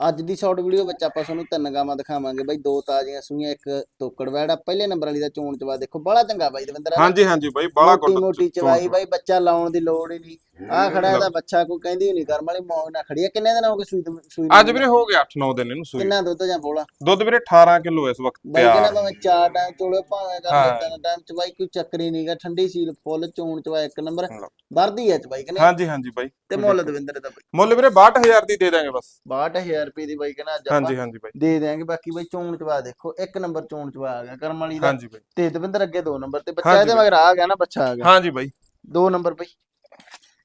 ਅੱਜ ਦੀ short video ਵਿੱਚ ਆਪਾਂ ਤੁਹਾਨੂੰ ਤਿੰਨ ਗਾਵਾਂ ਦਿਖਾਵਾਂਗੇ ਬਾਈ ਦੋ ਤਾਜ਼ੀਆਂ ਸੂਈਆਂ ਇੱਕ ਤੋਕੜ ਵੈੜ। ਪਹਿਲੇ ਨੰਬਰ ਵਾਲੀ ਦਾ ਚੋਣ ਚਵਾ ਦੇਖੋ ਬੜਾ ਚੰਗਾ ਬਾਈ ਦਵਿੰਦਰ ਹਾਂਜੀ ਹਾਂਜੀ ਬਾਈ ਮੋਟੀ ਗੁੱਡ ਮੋਟੀ ਚਵਾਈ ਬਾਈ ਬੱਚਾ ਲਾਉਣ ਦੀ ਲੋੜ ਹੀ ਨਹੀਂ। ਆ ਖੜਾ ਇਹਦਾ ਬੱਚਾ ਕੋਈ ਕਹਿੰਦੀ ਹੀ ਨਹੀਂ ਕਰਮ ਵਾਲੀ ਮੌਜ ਨਾਲ ਖੜੀ ਆ। ਕਿੰਨੇ ਦਿਨ ਹੋ ਗਏ ਸੂਈ ਨੂੰ- ਸੂਈ ਨੂੰ? ਅੱਜ ਵੀਰੇ ਹੋ ਗਿਆ 8-9 ਦਿਨ ਇਹਨੂੰ ਸੂਈ। ਕਿੰਨਾ ਦੁੱਧ ਜਾਂ ਬੋਲਾ? ਦੁੱਧ ਵੀਰੇ 18 ਕਿਲੋ ਇਸ ਵਕਤ ਬਾਈ ਤਿਆਰ। ਭਾਵੇਂ ਚਾਰ ਟਾਈਮ ਚੋਲੇ ਭਾਵੇਂ ਕਰ ਹਾਂ। ਤਿੰਨ ਟਾਈਮ ਚਵਾਈ ਕੋਈ ਚੱਕਰ ਹੀ ਨਹੀਂਗਾ ਠੰਡੀ ਸੀਲ ਫੁੱਲ ਚੋਣ ਚਵਾ ਇੱਕ ਨੰਬਰ। ਵਰਦੀ ਹੈ ਚਵਾਈ ਕਹਿੰਦੇ ਹਾਂਜੀ ਹਾਂਜੀ ਬਾਈ। ਤੇ ਮੁੱਲ ਦਵਿੰਦਰ ਦਾ ਬਾਈ। ਮੁੱਲ ਵੀਰੇ 62000 ਦੀ ਦੇ ਦਾਂਗੇ ਬਸ। 62000 ਰੁਪਏ ਦੀ ਬਾਈ ਕਹਿੰਦਾ ਅੱਜ ਹਾਂਜੀ ਹਾਂਜੀ ਬਾਈ। ਦੇ ਦਿਆਂਗੇ ਬਾਕੀ ਬਾਈ ਚੋਣ ਚਵਾ ਦੇਖੋ ਇੱਕ ਨੰਬਰ ਚੋਣ ਚਵਾ ਆ ਗਿਆ ਕਰਮ ਵਾਲੀ ਦਾ। ਹਾਂਜੀ ਬਾਈ। ਤੇ ਦਵਿੰਦਰ ਅੱਗੇ ਦੋ ਨੰਬਰ ਤੇ ਬੱਚਾ ਇਹਦੇ। ਮਗਰ ਆ ਗਿਆ ਨਾ ਬੱਚਾ ਆ ਗਿਆ। ਹਾਂਜੀ ਬਾਈ। ਦੋ ਨੰਬਰ ਬਾਈ।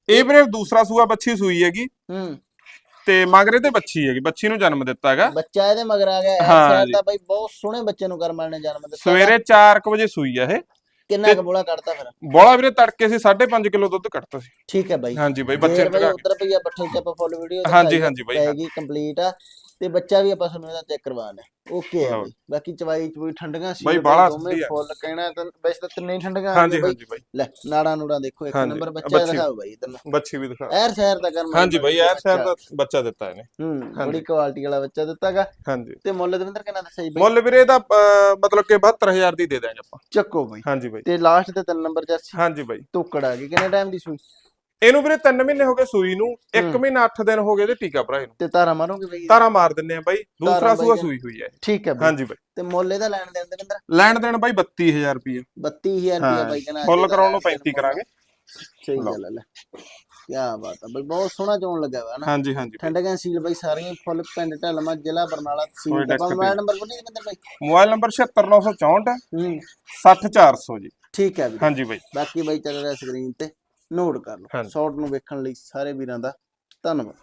ਇਹ ਵੀਰੇ ਦੂਸਰਾ ਸੂਆ ਬੱਚੀ ਸੂਈ ਹੈਗੀ। ਹੂੰ। ਤੇ ਮਗਰੇ ਤੇ ਬੱਚੀ ਹੈਗੀ ਬੱਚੀ ਨੂੰ ਜਨਮ ਦਿੱਤਾ ਹੈਗਾ। ਬੱਚਾ ਇਹਦੇ ਮਗਰ ਆ ਗਿਆ ਹਾਂ। ਤਾਂ ਬਾਈ ਬਹੁਤ ਸੋਹਣੇ ਬੱਚੇ ਨੂੰ ਕਰਮ ਵਾਲੇ ਨੇ ਜਨਮ ਦਿੱਤਾ ਸਵੇਰੇ 4 ਵਜੇ ਸੂਈ ਆ ਇਹ। ਕਿੰਨਾ ਕੁ ਬੋਲਾ ਕੱਢਤਾ ਫਿਰ? ਬੋਲਾ ਵੀਰੇ ਤੜਕੇ ਸੀ 5.5 ਕਿਲੋ ਦੁੱਧ ਕੱਢਤਾ ਸੀ। ਠੀਕ ਹੈ ਬਾਈ। ਹਾਂਜੀ ਬਾਈ ਬੱਚੇ ਨੂੰ ਉਧਰ ਪਈਆ ਬੱਠਲ ਤੇ ਆਪਾਂ ਫੁੱਲ ਵੀਡੀਓ ਹਾਂਜੀ, ਹਾਂਜੀ ਬਾਈ, ਹਾਂ। ਪੈਗੀ ਕੰਪਲੀਟ ਆ। ਤੇ ਬੱਚਾ ਵੀ ਆਪਾਂ ਤੁਹਾਨੂੰ ਇਹਦਾ ਚੈੱਕ ਕਰਵਾਣਾ ਓਕੇ ਲਓ। ਬਾਈ। ਬਾਕੀ ਚਵਾਈ ਚਵਈ ਠੰਡੀਆਂ ਸੀ ਬਾਈ, ਦੋਵੇਂ। ਫੁੱਲ ਕਹਿਣਾ ਤਾਂ ਵੈਸੇ ਤਾਂ ਤਿੰਨੇ ਹੀ ਠੰਡੀਆਂ ਹਾਂਜੀ। ਹਾਂਜੀ ਬਾਈ। ਲੈ ਨਾੜਾ ਨੂੜਾ ਦੇਖੋ ਇੱਕ ਨੰਬਰ ਬੱਚਾ। ਦਿਖਾਓ ਬਾਈ ਇਧਰ ਬੱਚੀ ਵੀ ਦਿਖਾ। ਐਰ ਸ਼ਹਿਰ ਦਾ ਕਰਮ ਹਾਂਜੀ ਬਾਈ ਯਾਰ ਸ਼ਹਿਰ ਦਾ ਬੱਚਾ ਦਿੱਤਾ ਇਹਨੇ। ਹੂੰ। ਬੜੀ ਕੁਆਲਿਟੀ ਵਾਲਾ ਬੱਚਾ ਦਿੱਤਾਗਾ। ਹਾਂਜੀ। ਤੇ ਮੁੱਲ ਦਵਿੰਦਰ ਕਿੰਨਾ ਦੱਸਿਆ ਬਾਈ? ਮੁੱਲ ਵੀਰੇ ਦਾ ਮਤਲਬ ਕਿ 72000 ਦੀ ਦੇ ਦਾਂਗੇ ਆਪਾਂ। ਚੱਕੋ ਬਾਈ। ਹਾਂਜੀ ਬਾਈ। ਤੇ ਲਾਸਟ ਤੇ ਤਿੰਨ ਨੰਬਰ ਜਰਸੀ। ਹਾਂਜੀ ਬਾਈ। ਟੋਕੜ ਆ ਗਈ ਕਿੰਨੇ ਟਾਈਮ ਦੀ ਸੂਈ? ਇਹਨੂੰ ਵੀਰੇ 3 ਮਹੀਨੇ ਹੋ ਗਏ ਸੂਈ ਨੂੰ 1 ਹੂੰ। ਮਹੀਨਾ 8 ਦਿਨ ਹੋ ਗਏ ਤੇ ਟੀਕਾ ਭਰਾ ਇਹਨੂੰ ਤੇ ਤਾਰਾ ਮਾਰੋਗੇ ਬਾਈ? ਤਾਰਾ ਮਾਰ ਦਿੰਨੇ ਆ ਬਾਈ ਦੂਸਰਾ ਬਾਈ ਸੂਆ। ਸੂਈ ਹੋਈ ਹੈ ਠੀਕ ਹੈ ਬਾਈ। ਹਾਂਜੀ ਬਾਈ। ਤੇ ਮੁੱਲ ਇਹਦਾ ਲੈਣ ਦੇਣ ਦਵਿੰਦਰ ਲੈਣ ਦੇਣ ਬਾਈ 32000 ਰੁਪਏ 32000 ਰੁਪਏ ਬਾਈ ਕਹਿੰਦਾ ਫੁੱਲ ਕਰਾਉਣ ਨੂੰ 35 ਕਰਾਂਗੇ। ਸਹੀ ਗੱਲ ਹੈ ਲੈ। ਕੀ ਬਾਤ ਹੈ ਬਈ ਬਹੁਤ ਸੋਹਣਾ ਚੋਣ ਲੱਗਾ ਵਾ ਨਾ। ਹਾਂਜੀ ਹਾਂਜੀ। ਬਾਈ। ਠੰਡਕਾਂ ਸੀਲ ਬਈ ਸਾਰੀਆਂ ਫੁੱਲ ਪਿੰਡ ਢਲਮਾ ਜ਼ਿਲ੍ਹਾ ਬਰਨਾਲਾ ਤਹਿਸੀਲ ਦਾ ਮੋਬਾਈਲ ਨੰਬਰ ਬੋਲੀ ਦਵਿੰਦਰ ਬਾਈ ਮੋਬਾਈਲ ਨੰਬਰ 76964 ਹੂੰ। 60400 ਜੀ। ਠੀਕ ਹੈ ਵੀ ਹਾਂਜੀ ਬਾਈ। ਬਾਕੀ ਬਾਈ ਚੱਲ ਰਿਹਾ ਸਕਰੀਨ ਤੇ। ਨੋਟ ਕਰ ਲਓ ਹਾਂਜੀ। ਸ਼ਾਰਟ ਨੂੰ ਵੇਖਣ ਲਈ ਸਾਰੇ ਵੀਰਾਂ ਦਾ ਧੰਨਵਾਦ